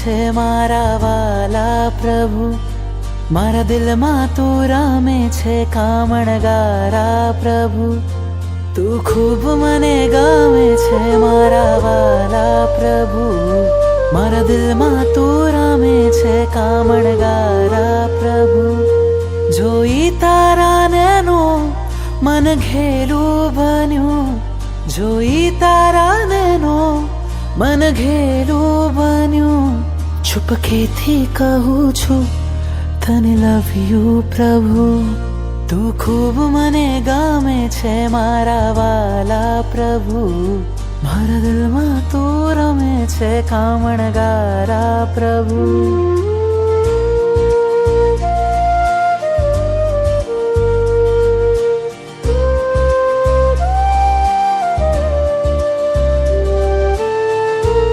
છે મારા વાલા પ્રભુ. મારા દિલમાં તું રામે છે કામણગારા પ્રભુ. તું ખૂબ મને ગામે છે મારા વાલા પ્રભુ. મારા દિલમાં તું રામે છે કામણગારા પ્રભુ. જોઈ તારા નેનો મન ઘેલું બન્યું. જોઈ તારા મન ઘેલું બન્યું. છુપકેથી કહું છું, તને લવ યુ પ્રભુ. તું ખૂબ મને ગમે છે મારા વાલા પ્રભુ. મારા દિલમાં તું રમે છે, કામણગારા પ્રભુ.